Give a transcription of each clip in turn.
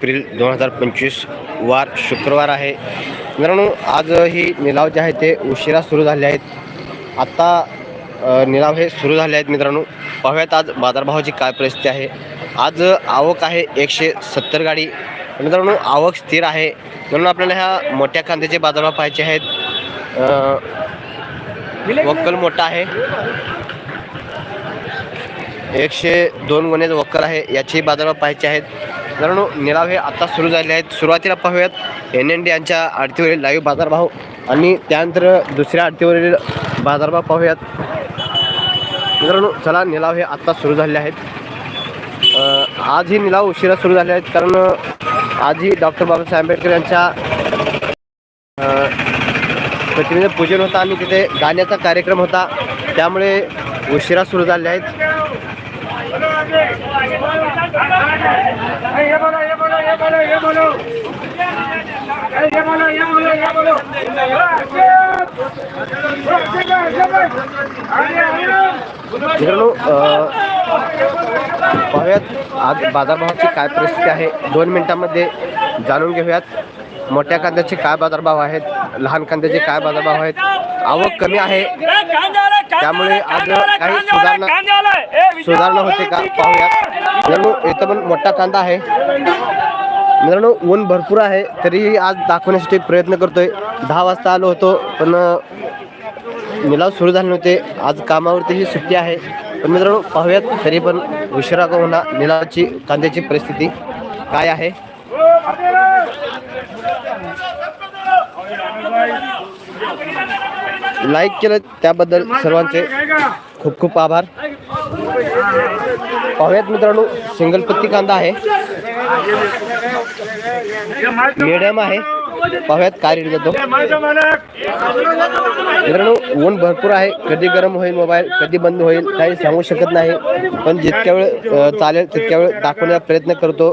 April दोन हजार पंचवीस वार शुक्रवार आहे. मित्रांनो आज ही निलाव जे आहे ते उशिरा सुरू झाले आहेत. आत्ता निलाव हे सुरू झाले आहेत मित्रांनो. पाहूयात आज बाजारभावाची काय परिस्थिती आहे. आज आवक आहे एकशे सत्तर गाडी. मित्रांनो आवक स्थिर आहे. म्हणून आपल्याला ह्या मोठ्या कांद्याचे बाजारभाव पाहायचे आहेत. वक्कल मोठा आहे. एकशे दोन गुन्हे वक्कल आहे याची बाजारभाव पाहायचे आहेत. मित्रांनो निलाव हे आता सुरू झाले आहेत. सुरुवातीला पाहूयात एन एन डी यांच्या आरतीवरील लाईव्ह बाजारभाव आणि त्यानंतर दुसऱ्या आरतीवरील बाजारभाव पाहूयात. मित्रांनो चला निलाव हे आत्ता सुरू झाले आहेत. आज ही निलाव उशिरा सुरू झाले आहेत कारण आजही डॉक्टर बाबासाहेब आंबेडकर यांच्या अ, प्रतिनिधी पूजन होता आणि तिथे गाण्याचा कार्यक्रम होता. त्यामुळे उशिरा सुरू झाले आहेत. ये बोलो ये बोलो ये बोलो ये बोलो. ये बोलो ये बोलो ये बोलो. मित्रांनो पाहूयात आज बाजारभावाची काय परिस्थिती आहे. दोन मिनिटांमध्ये जाणून घेऊयात. मोठ्या कांद्याचे काय बाजारभाव आहेत? लहान कांद्याचे काय बाजारभाव आहेत? आवक कमी आहे. त्यामुळे आज काही सुधारणा सुधारणा होते का? पाहूयात. मित्रांनो इथं पण मोठा कांदा आहे. मित्रांनो ऊन भरपूर आहे तरीही आज दाखवण्यासाठी प्रयत्न करतोय. दहा वाजता आलो होतो पण मिलाव सुरू झाले नव्हते. आज कामावरतीही सुट्टी आहे. पण मित्रांनो पाहूयात तरी पण उशिरा का होणार निलावची कांद्याची परिस्थिती काय आहे. लाईक केलं त्याबद्दल सर्वांचे खूप खूप आभार. पाहूयात मित्रांनो सिंगल पत्ती कांदा आहे. मिडियम आहे. पाहूयात काय रेट जातो मित्रांनो ऊन भरपूर आहे. कधी गरम होईल मोबाईल कधी बंद होईल काही सांगू शकत नाही. पण जितक्या वेळ चालेल तितक्या वेळ दाखवण्याचा प्रयत्न करतो.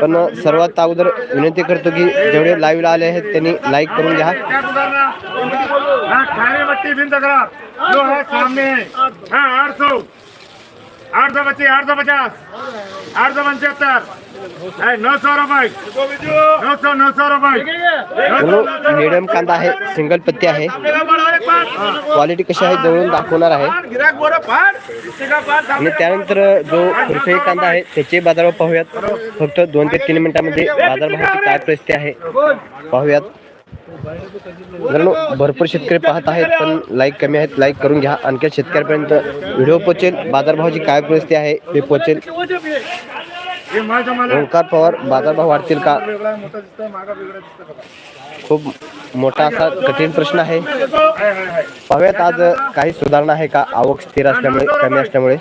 पण सर्वात अगोदर विनंती करतो की जेवढे लाईव्हला आले आहेत त्यांनी लाईक करून घ्या. बत्ती बिन तकरार जो है सामने. है हाँ आठ सौ. आठ सौ बच्चे आठ सौ पचास. आठ सौ पंचहत्तर. नौ सौ रुपये. नौ सौ नौ सौ रुपये. मिडियम कांदा आहे सिंगल पत्ती आहे. क्वालिटी कशी आहे जवळून दाखवणार आहे. आणि त्यानंतर जो खुरफे कांदा आहे त्याचे बाजारभाव पाहूयात. फक्त दोन ते तीन मिनिटांमध्ये बाजारभावाची काय परिस्थिती आहे पाहूयात. मित्रांनो भरपूर शेतकरी पाहत आहेत पण लाईक कमी आहेत लाईक करून घ्या. आणखी शेतकऱ्यापर्यंत व्हिडिओ पोचेल बाजारभावाची काय परिस्थिती आहे ते पोचेल ओंकार पवार बाजारभाव वाढतील का? खूप मोठा असा कठीण प्रश्न आहे. पाहूयात आज काही सुधारणा आहे का? आवक स्थिर असल्यामुळे कमी असल्यामुळे.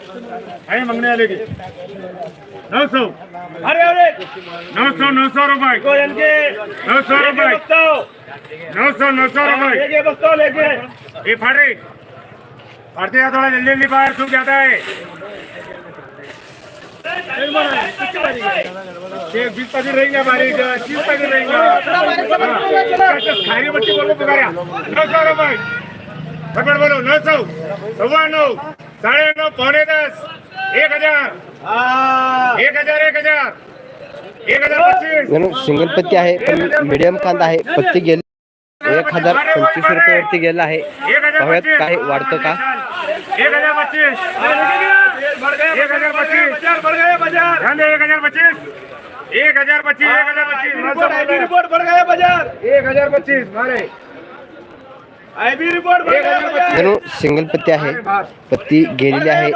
आहे मागणी आले की नऊ सौ अरे अरे नऊ सौ नऊ सौ रुपये नऊ सौ रुपये नौ सौ नौ सौ रुपये ये फाड़े फाड़ते जा थोड़ा जल्दी जल्दी बाहर सूख जाता है ये बीस पैकेट रहेंगे हमारे इधर, तीस पैकेट रहेंगे खाने बच्चे बोलो पुकारा नौ सौ रुपये फटफट बोलो नौ सौ सवा नौ साढ़े नौ पौने दस एक हजार एक हजार एक हजार एक हजार पच्चीस सिंगल पत्ती आहे पण मिडियम कांदा आहे पत्ती गेली एक हजार पंचवीस रुपयावरती गेला आहे पाहूयात काय वाढतं का एक हजार पच्चीस एक हजार पच्चीस दे एक हजार पच्चीस एक हजार पच्चीस एक हजार पच्चीस रिपोर्ट बढ़ गया बाजार एक हजार पच्चीस मारे आईबी रिपोर्ट एक हजार पच्चीस मित्रांनो सिंगल पत्ती आहे. पत्ती गेलेली आहे.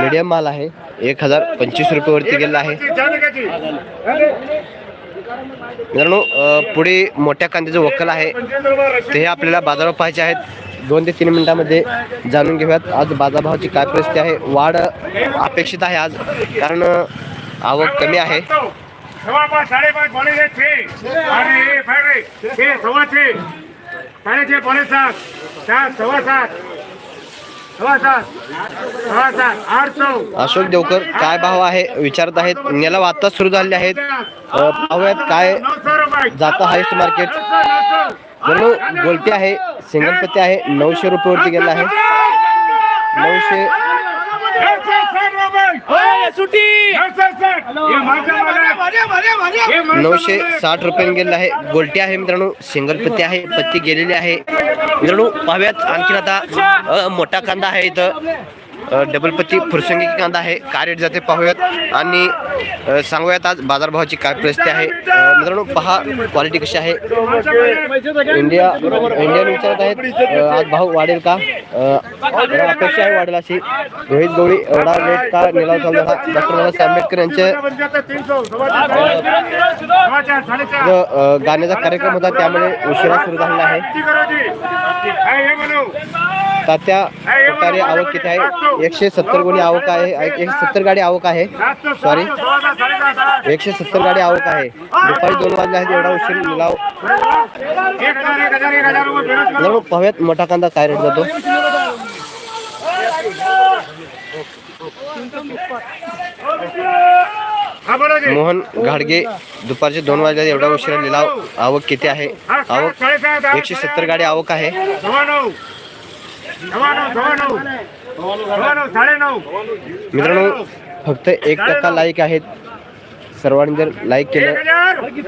मिडियम माल आहे. एक हजार पंचवीस रुपयावरती गेला आहे. जाने का जी मित्रांनो पुढे मोठ्या कांद्याचं वक्कल आहे. ते आपल्याला बाजारावर पाहायचे आहेत. दोन ते तीन मिनिटांमध्ये जाणून घेऊयात. आज बाजारभावाची काय परिस्थिती आहे? वाढ अपेक्षित आहे आज कारण आवक कमी आहे. सवा पाच साढ़े पाच पौने छह सात सात सव्वा सात. सवा सात. सवा सात. आठ सौ अशोक देवकर काय भाव आहे? विचारत आहेत. निलाव आता सुरू झाले आहेत. पाहूयात काय? जातं हायस्ट मार्केट नौ गोलटी आहे सिंगल पत्ती आहे नऊशे रुपये वरती गेला आहे. नऊशे साठ रुपये नऊशे साठ रुपयाने गेलेलं आहे. गोलटी आहे मित्रांनो. सिंगल पत्ती आहे. पत्ती गेलेली आहे. मित्रांनो पाहूयात आणखीन आता मोठा कांदा आहे इथं. डबलपती फुरसंगी कांदा आहे. काय रेट जाते पाहूयात. आणि सांगूयात आज बाजारभावाची काय परिस्थिती आहे. मित्रांनो पहा क्वालिटी कशी आहे. इंडिया इंडियन विचारत आहेत. आज भाव वाढेल का? अपेक्षा आहे वाढेल अशी. रोहित गवळी एवढा रेट का निलाव चालू झाला? डॉक्टर बाबासाहेब आंबेडकर यांचे जो, गाण्याचा कार्यक्रम होता त्यामुळे उशिरा सुरू झालेला आहे. तात्या प्रकारे आवक किती आहे? एकशे सत्तर गुणी आवक आहे. एकशे सत्तर गाडी आवक आहे. सॉरी एकशे सत्तर गाडी आवक आहे. दुपारी दोन वाजले आहेत. एवढा उशीर लिलाव पाहूयात मोठा कांदा काय रेट जातो. मोहन घाडगे दुपारचे दोन वाजले एवढा उशिरा लिलाव आवक किती आहे? आवक एकशे सत्तर गाडी आवक आहे. मित्रांनो फक्त एक टक्का लाईक आहेत. सर्वांनी जर लाईक केलं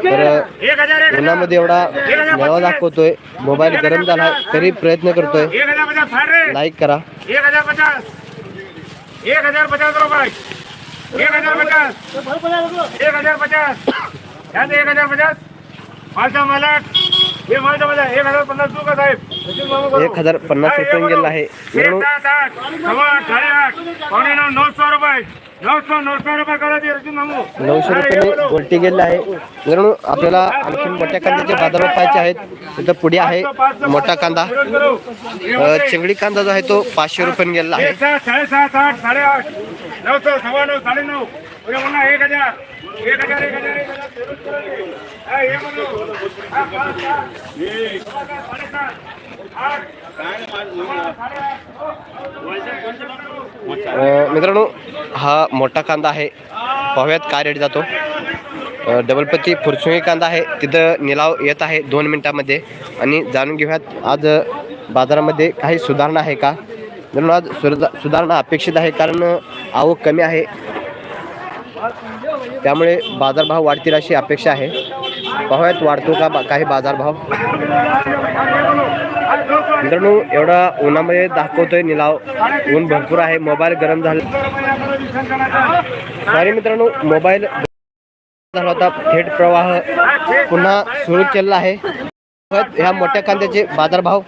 तर उन्हामध्ये एवढा मेळावा दाखवतोय. मोबाईल गरम झाला तरी प्रयत्न करतोय. लाईक करा. एक हजार पचास एक हजार पचास रुपये. एक हजार पचास एक हजार पचास एक हजार पचास माझा मालक माझा एक हजार पन्नास रुपये गेलेला आहे. नऊशे रुपये. गोल्टी गेलेला आहे. मित्रांनो आपल्याला आणखी मोठ्या कांद्याचे बाजारभाव पाहायचे आहेत. इथं पुढे आहे मोठा कांदा. चिंगडी कांदा जो आहे तो पाचशे रुपये गेलेला आहे. एक सात साडेसात आठ साडेआठ नऊशे सव्वा नऊ साडे नऊ. उद्या पुन्हा एक हजार एक हजार एक हजार. मित्रांनो हा मोठा कांदा आहे. पाहूयात काय रेट जातो. डबलपती डबल फुरसुंगी कांदा आहे. तिथं निलाव येत आहे दोन मिनिटामध्ये. आणि जाणून घेऊयात आज बाजारामध्ये काही सुधारणा आहे का? मित्रांनो आज सुधारणा अपेक्षित आहे कारण आवक कमी आहे. त्यामुळे बाजारभाव वाढतील अशी अपेक्षा आहे. पाहूयात वाढतो का बा काही बाजारभाव? मित्रांनो एवढा उन्हामध्ये दाखवतोय निलाव. ऊन भरपूर आहे. मोबाईल गरम झाला. सॉरी मित्रांनो मोबाईल झाला होता. थेट प्रवाह पुन्हा सुरू केलेला आहे. ह्या मोठ्या कांद्याचे बाजारभाव.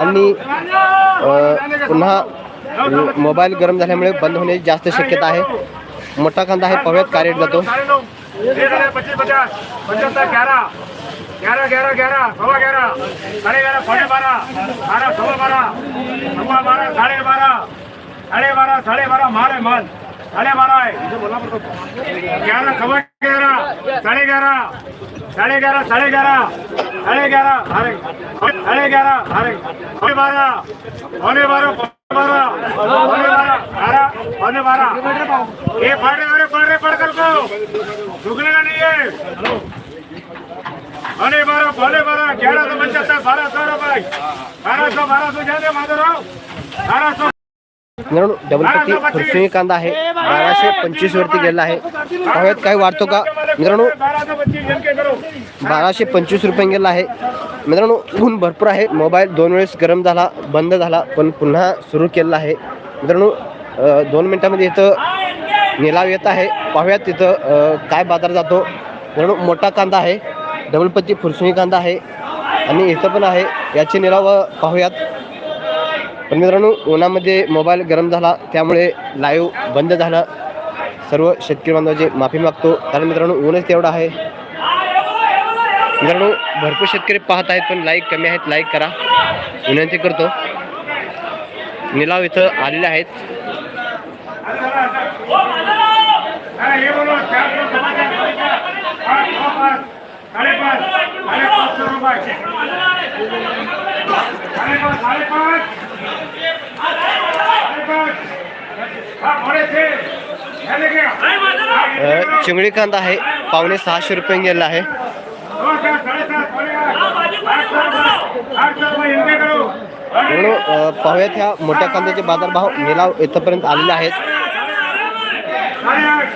आणि पुन्हा मोबाईल गरम झाल्यामुळे बंद होण्याची जास्त शक्यता आहे. मोठा कांदा आहे. पाहूयात काय रेट जातो. एक हजार पच्चीस पचास पंच्याहत्तर ग्यारह ग्यारह ग्यारह ग्यारह सवा ग्यारह साढ़े ग्यारह पौने बारह बारह सवा बारह सवा बारह साढ़े बारह साढ़े बारह साढ़े बारह माल है माल साढ़े बारह है ग्यारह सवा ग्यारह साढ़े ग्यारह साढ़े ग्यारह साढ़े ग्यारह साढ़े ग्यारह साढ़े साढ़े ग्यारह साढ़े पौने बारह पौने बारह पौने बारह पौने बारह अरे कल को नहीं है पौने बारह पौने बारह ग्यारह सौ पचहत्तर बारह सौ रुपए बारह सौ बारह सौ ज्यादा माधवराव बारह सौ मित्रांनो डबल पत्ती फुरसुंगी कांदा आहे बाराशे पंचवीस वरती गेलेला आहे. पाहूयात काय वाढतो का? मित्रांनो जन बाराशे पंचवीस रुपये गेला आहे. मित्रांनो ऊन भरपूर आहे. मोबाईल दोन वेळेस गरम झाला बंद झाला पण पुन्हा सुरू केलेला आहे. मित्रांनो दोन मिनटामध्ये इथं निलाव येत आहे. पाहूयात तिथं काय बाजार जातो. मित्रांनो मोठा कांदा आहे. डबल पत्ती कांदा आहे. आणि इथं पण आहे. याचे निलाव पाहूयात. पण मित्रांनो उन्हामध्ये मोबाईल गरम झाला. त्यामुळे लाईव्ह बंद झाला. सर्व शेतकरी बांधवाची माफी मागतो. कारण मित्रांनो ऊनच तेवढं आहे. मित्रांनो भरपूर शेतकरी पाहत आहेत पण लाईक कमी आहेत लाईक करा. विनंती करतो. निलाव इथं आलेले आहेत अरे ये बोलो चार सौ समाचार पाँच सौ पाँच साढ़े पाँच साढ़े पाँच सौ रुपए साढ़े पाँच साढ़े पाँच साढ़े पाँच हाँ बड़े थे क्या लेके आ? अ, चिंगडी कांदा आहे पावणे सहाशे रुपये गेला आहे दो चार साढ़े सात पौने आठ आठ सौ रुपए आठ सौ रुपए इनके करो. म्हणून पाहूयात ह्या मोठ्या कांद्याचे बाजारभाव निलाव इथंपर्यंत आलेले आहेत साढ़े आठ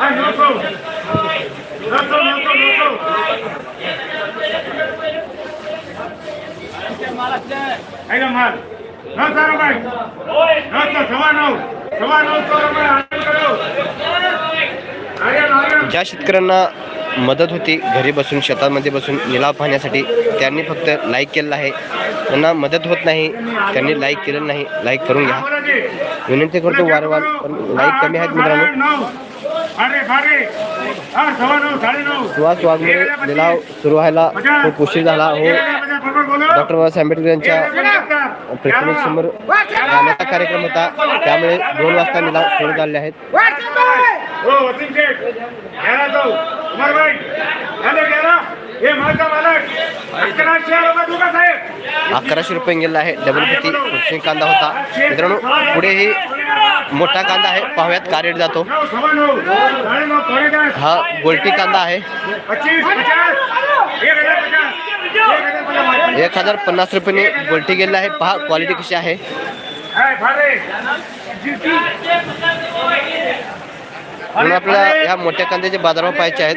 हाँ, नौ सौ नौ सौ नौ सौ नौ सौ माल. नौ सौ रुपये नौ सौ सवा नौ सवा नौ सौ रुपये ज्या शेतकऱ्यांना मदत होती घरी बसून शेतामध्ये बसून निलाव पाहण्यासाठी त्यांनी फक्त लाईक केलेलं आहे. त्यांना मदत होत नाही त्यांनी लाईक केलेलं नाही. लाईक करून घ्या. विनंती करतो वारंवार पण लाईक कमी आहेत मित्रांनो. सुहास वाघमोडे लिलाव सुरू व्हायला खूप उशीर झाला. हो. डॉक्टर बाबासाहेब आंबेडकर यांच्या प्रतिमेसमोर गाण्याचा कार्यक्रम होता. त्यामुळे दोन वाजता निलाव सुरू झाले आहेत. हो हे अकराशे रुपये दुका साहेब. अकराशे रुपये गेला आहे. डबल कृषी कांदा होता. मित्रांनो पुढेही मोठा कांदा आहे. पाहुयात का रेट जातो. पावणे दस हा. गोल्टी कांदा आहे. एक हजार पन्नास रुपयाने गोल्टी गेलेला आहे. पहा क्वालिटी कशी आहे. हाय म्हणून आपल्याला या मोठ्या कांद्याचे बाजारभाव पाहायचे आहेत.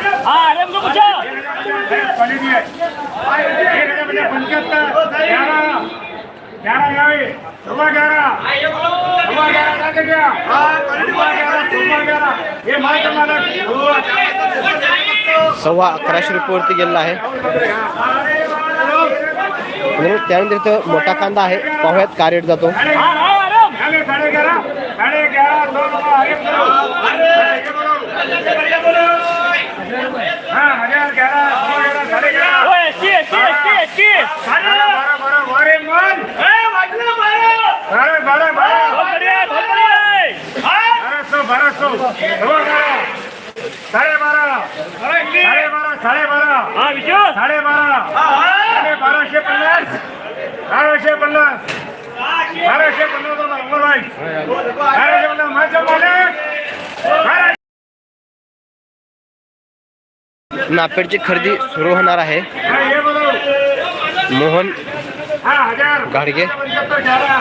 ग्यारह ग्यारह सवा ग्यारह सवा ग्यारह दे सवा ग्यारह सवा ग्यारह ये सव्वा अकराशे रुपयावरती गेलेला आहे. त्यानंतर इथं मोठा कांदा आहे. पाहुयात का रेट जातो. हाँ हाँ अरे साढ़े साढ़े ग्यारह साढ़े ग्यारह सौ रुपये एक करो हाँ हजार ग्यारह चल. हा, ग्यारह, सव्वा ग्यारह.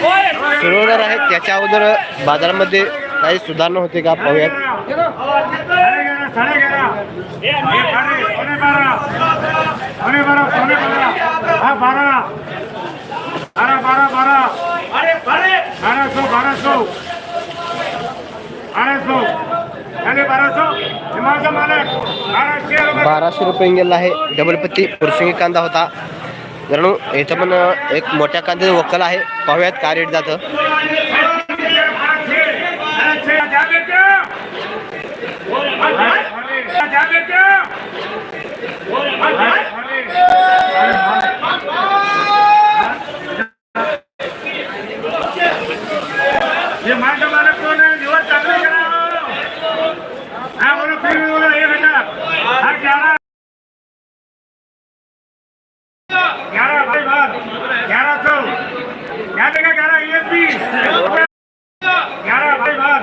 वो एस सुरू होणार आहे त्याच्या अगोदर बाजारामध्ये सुधारणा होते का पाहूयात बारह बारह बारह अरे बारह सौ बारह सौ बारह सौ अरे बारह सौ हिमाचल मालक रुपये. बाराशे रुपये गेला आहे. डबल पत्ती पुरसिंगी कांदा होता. मित्रांनो इथं पण एक मोठ्या कांद्याचं वक्कल आहे. पाहूयात का रेट जातं बारहशे बारहशे जा देते जा देते ये माझा मालक कोण आहे दिवस चांगले करा हा बोलो फिर भी बोलो एक हजार हा ग्यारह ग्यारह भाई बात ग्यारह सौ क्या देगा ग्यारह ई एस पी ग्यारह भाई बात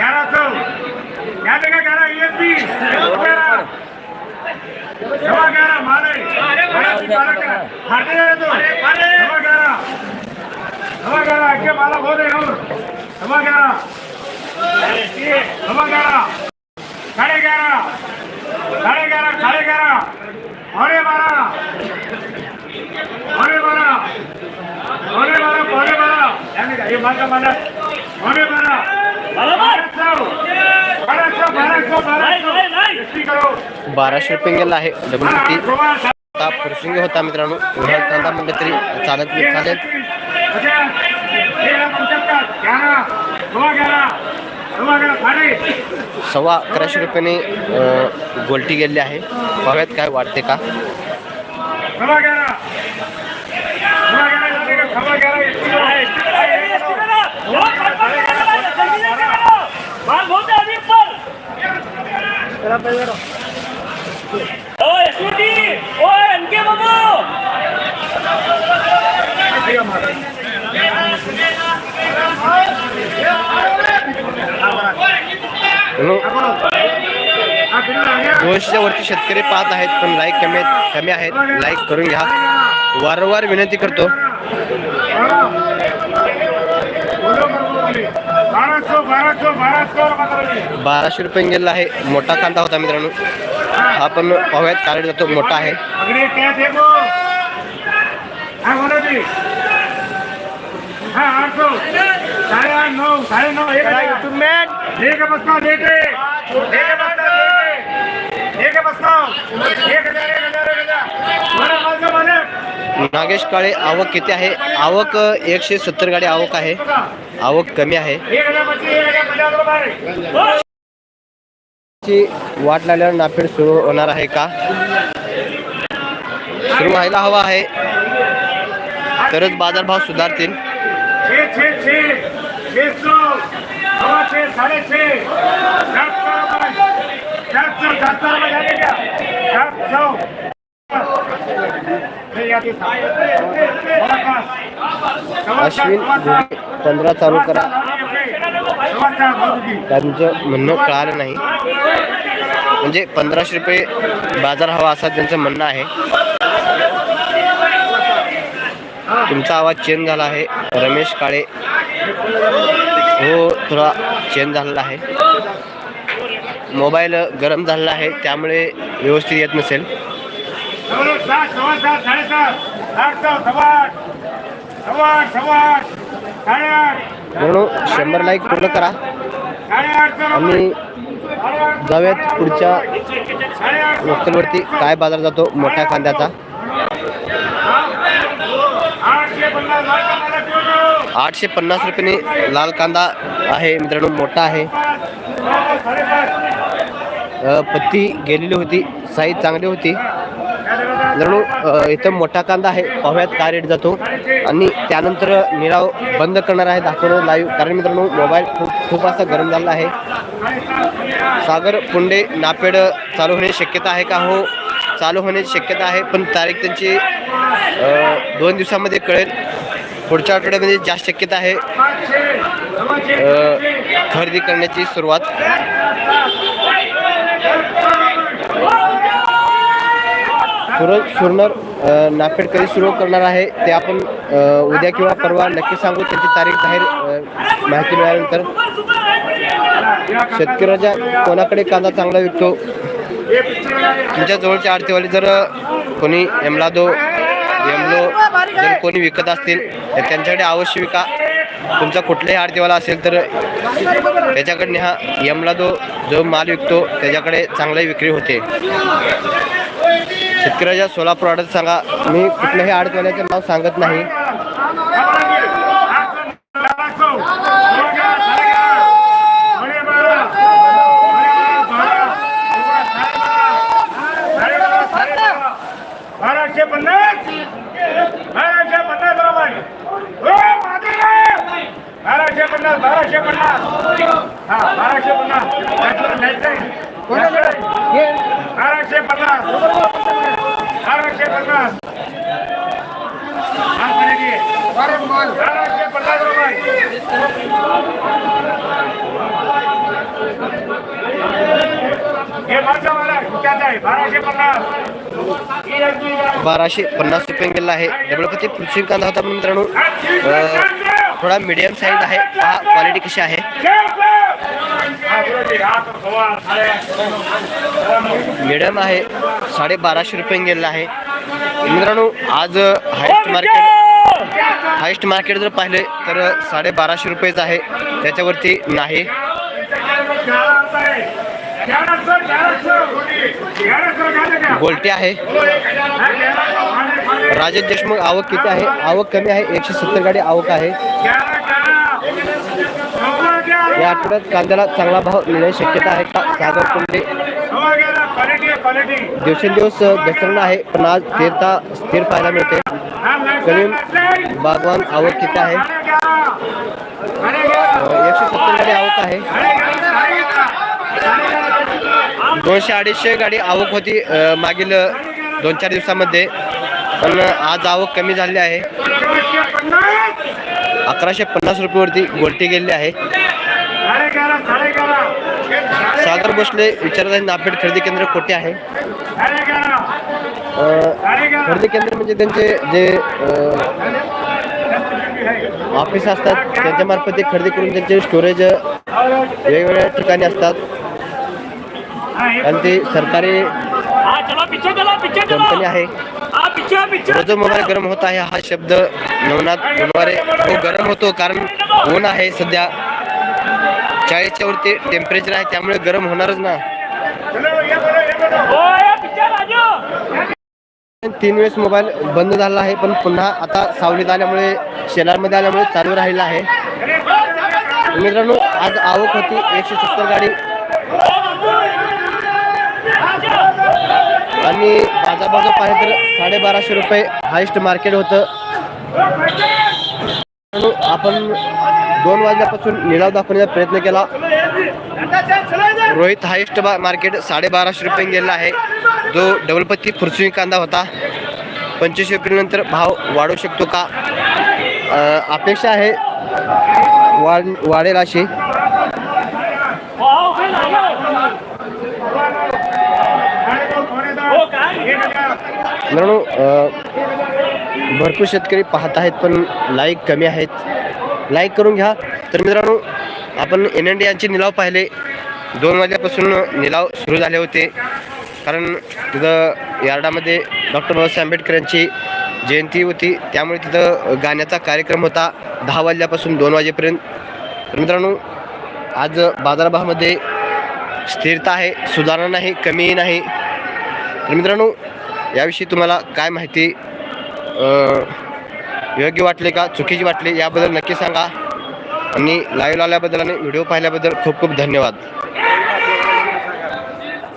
ग्यारह सौ क्या देगा ग्यारह ई एस पी सवा ग्यारह मारे बारह की बारह का फाटे है तो सवा ग्यारह सवा ग्यारह आगे माला हो रहे और सवा ग्यारह सवा ग्यारह साढ़े ग्यारह साढ़े ग्यारह साढ़े ग्यारह और बारह और बारह और बारह पौने बारह यानी ये माल का माला पौने बारह बराबर सौ बारह सौ बारह सौ बारह नहीं सौ नहीं नहीं एसटी करो बाराशे आहे. डबल हाँ, आता प्रसंग होता मित्रांनो. उन्हाळ कांदा म्हणलं तरी चालत चालत चालेल. सव्वा अकराशे रुपयाने गोलटी गेलेली आहे. पाहूयात काय वाटते का? सव्वा दोनशेच्या वरती शेतकरी पाहत आहेत पण लाईक कमी आहेत कमी आहेत. लाईक करून घ्या. वारंवार विनंती करतो. बाराशे रुपये गेलेला आहे मोठा कांदा होता मित्रांनो. हा पण पाहूयात काढला जातो मोठा आहे. हाँ हाँ नागेश काळे आवक किती आहे? आवक एकशे सत्तर गाडी आवक आहे. आवक कमी आहे. ची वाट लागल्यावर नाफेड सुरू होणार आहे का? सुरू व्हायला हवा आहे. तरच बाजारभाव सुधारतील. अश्विन पंधरा चालू करा. त्यांचं म्हणणं कळालं नाही. म्हणजे पंधराशे रुपये बाजार हवा असा त्यांचं म्हणणं आहे. तुमचा आवाज चेंज झाला आहे. रमेश काळे हो थोडा चेंज झालेला आहे. मोबाईल गरम झालेला आहे त्यामुळे व्यवस्थित येत नसेल. सवा म्हणून शंभर लाईक पूर्ण करा. आम्ही आणि जाऊयात पुढच्या लोकलवरती काय बाजार जातो? मोठ्या कांद्याचा आठशे पन्नास रुपयाने लाल कांदा आहे मित्रांनो मोठा आहे. पत्ती गेलेली होती साईज चांगली होती. मित्रांनो इथं मोठा कांदा आहे. पाहुयात काय रेट जातो. आणि त्यानंतर निराव बंद करणार आहे दाखवणं लाईव्ह कारण मित्रांनो मोबाईल खूप खूप असा गरम झाला आहे. सागर पुंडे नापेड चालू होण्याची शक्यता आहे का? हो चालू होण्याची शक्यता आहे. पण तारीख त्यांची दोन दिवसामध्ये कळेल. पुढच्या आठवड्यामध्ये जास्त शक्यता आहे. खरेदी करण्याची सुरुवात. सुरज सुरनर नाफेड कधी सुरू करणार आहे. ते आपण उद्या किंवा परवा नक्की सांगू. त्याची तारीख बाहेर माहिती मिळाल्यानंतर. शेतकऱ्याच्या कोणाकडे कांदा चांगला विकतो? तुमच्या जवळचे आरतीवाले जर कोणी एमलादो एमलो जर कोणी विकत असतील तर त्यांच्याकडे अवश्य विका. तुमचा कुठलाही आरतीवाला असेल तर त्याच्याकडे हा यमलादो जो माल विकतो त्याच्याकडे चांगली विक्री होते. शेतकऱ्याच्या सोलापूर ऑर्डर सांगा मी कुठल्याही आडतवाल्याचं नाव सांगत नाही. बाराशे पन्नास. बाराशे पन्नास हो बाराशे पन्नास. बाराशे पन्नास. बाराशे पन्नास बाराशे हा रुपये हे माझा मला विचारत आहे? बाराशे पन्नास. बाराशे पन्नास रुपये गेला आहे. डबलपती पुढची कांदा होता मित्रांनो थोडा मीडियम साईज आहे. पहा क्वालिटी कशी आहे. मिडियम आहे. साडे बाराशे रुपये गेलेला आहे. मित्रांनो आज हायस्ट मार्केट हायस्ट मार्केट जर पाहिले तर साडे बाराशे रुपयेच आहे. त्याच्यावरती नाही. गोल्टी आहे. राजेश देशमुख आवक किती आहे? आवक कमी आहे. एकशे सत्तर गाडी आवक आहे. या आठवड्यात कांद्याला चांगला भाव मिळण्याची शक्यता आहे. का सागर कुंडे. दिवसेंदिवस घसरणं आहे पण आज स्थिरता स्थिर पाहायला मिळते. कलीम बागवान आवक किती आहे. एकशे सत्तर गाडी आवक आहे. दोनशे अडीचशे गाडी आवक होती मागील दोन चार दिवसामध्ये. पण आज आवक कमी झाली आहे. अकराशे पन्नास रुपयेवरती गोलटी गेलेली आहे. सागर भोसले विचारत आहे नापेड खरेदी केंद्र कुठे आहे? खरेदी केंद्र म्हणजे त्यांचे जे ऑफिस असतात त्यांच्यामार्फत ते खरेदी करून त्यांचे स्टोरेज वेगवेगळ्या ठिकाणी असतात. आणि ते सरकारी हाँ कंपनी आहे. हाँ रोज मोबाईल गरम होत आहे हा शब्द नवनाथ तो गरम होतो कारण ऊन आहे सध्या. चाळीसच्या वरती टेम्परेचर आहे त्यामुळे गरम होणारच ना. तीन वेळेस मोबाईल बंद झाला आहे पण पुन्हा आता सावलीत आल्यामुळे शेलारमध्ये आल्यामुळे चालू राहिला आहे. मित्रांनो आज आवक होती एकशे सत्तर गाडी. आणि बाजारभाव पाहिजे तर साडेबाराशे रुपये हायस्ट मार्केट होतं. मित्रांनो, आपण दोन वाजल्यापासून निलाव दाखवण्याचा प्रयत्न केला. रोहित हायस्ट बा मार्केट साडेबाराशे रुपये गेलेला आहे. जो डबलपत्ती फुरसुई कांदा होता. पंचवीस रुपयेनंतर भाव वाढू शकतो का? अपेक्षा आहे वाढ वाढेल अशी. मित्रांनो भरपूर शेतकरी पाहत आहेत पण लाईक कमी आहेत. लाईक करून घ्या. तर मित्रांनो आपण एन एन डी यांचे निलाव पाहिले. दोन वाजल्यापासून निलाव सुरू झाले होते. कारण तिथं यार्डामध्ये डॉक्टर बाबासाहेब आंबेडकर यांची जयंती होती. त्यामुळे तिथं गाण्याचा कार्यक्रम होता दहा वाजल्यापासून दोन वाजेपर्यंत. तर मित्रांनो आज बाजारभावामध्ये स्थिरता आहे सुधारणा नाही कमीही नाही. तर मित्रांनो याविषयी तुम्हाला काय माहिती योग्य वाटले का चुकीची वाटली याबद्दल नक्की सांगा. आणि लाईव्ह आल्याबद्दल आणि व्हिडिओ पाहिल्याबद्दल खूप खूप धन्यवाद.